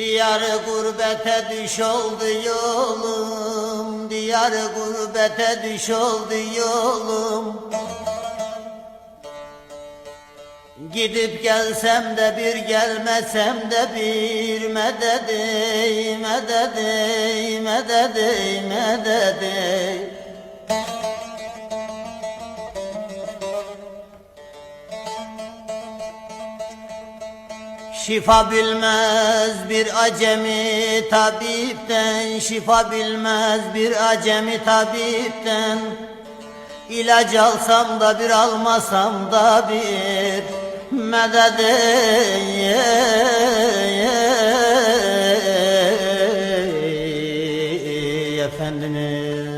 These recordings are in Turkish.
Diyar gurbete düş oldu yolum Diyar gurbete düş oldu yolum. Gidip gelsem de bir gelmesem de bir Mededey mededey mededey mededey Şifa bilmez bir acemi tabipten Şifa bilmez bir acemi tabipten. İlaç alsam da bir almasam da bir Medet ey efendimiz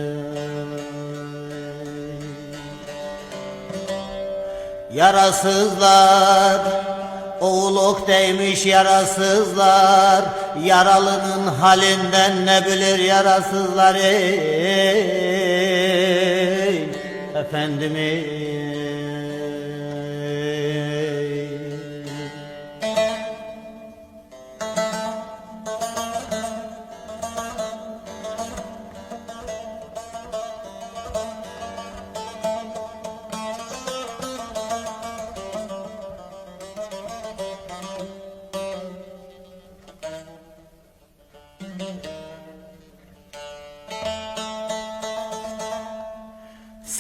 Yarasızlar Oğluk değmiş yarasızlar Yaralının halinden ne bilir yarasızlar ey. Efendimiz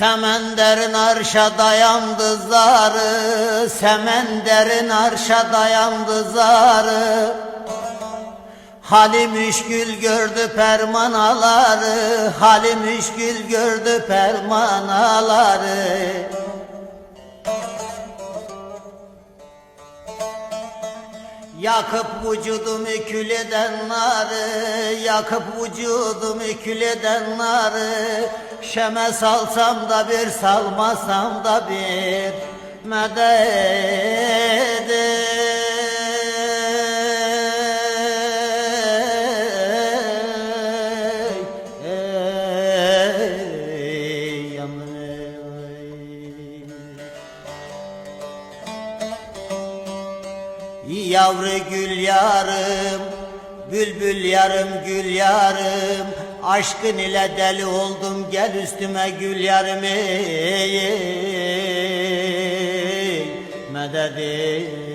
Semenderin arşa dayandı zarı Semenderin arşa dayandı zarı. Halim müşkül gördü permanaları Halim müşkül gördü permanaları Yakıp vücudumu kül eden narı Yakıp vücudumu kül eden narı Şeme salsam da bir salmasam da bir yanım. Yavru gül yarım, bülbül yarım gül yarım Aşkın ile deli oldum gel üstüme gül yarım ey, ey, ey.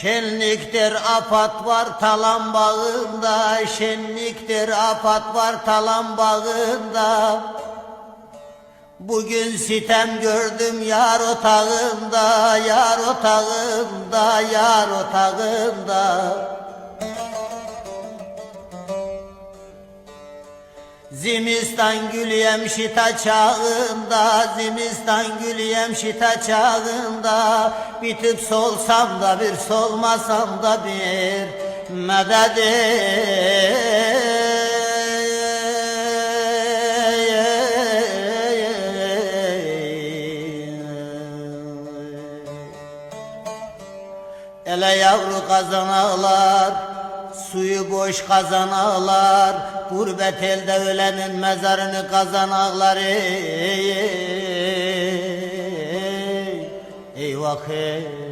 Şenliktir afat var talan bağında Şenliktir afat var talan bağında. Bugün sitem gördüm yar otağında Yar otağında, yar otağında Zimistan gül yemşita çağında Zimistan gül yemşita çağında. Bitip solsam da bir solmasam da bir Medet Ele yavru kazan ağlar Suyu boş kazan ağlar Gurbet elde ölenin mezarını kazan ağlar ey, ey, ey, Eyvah ey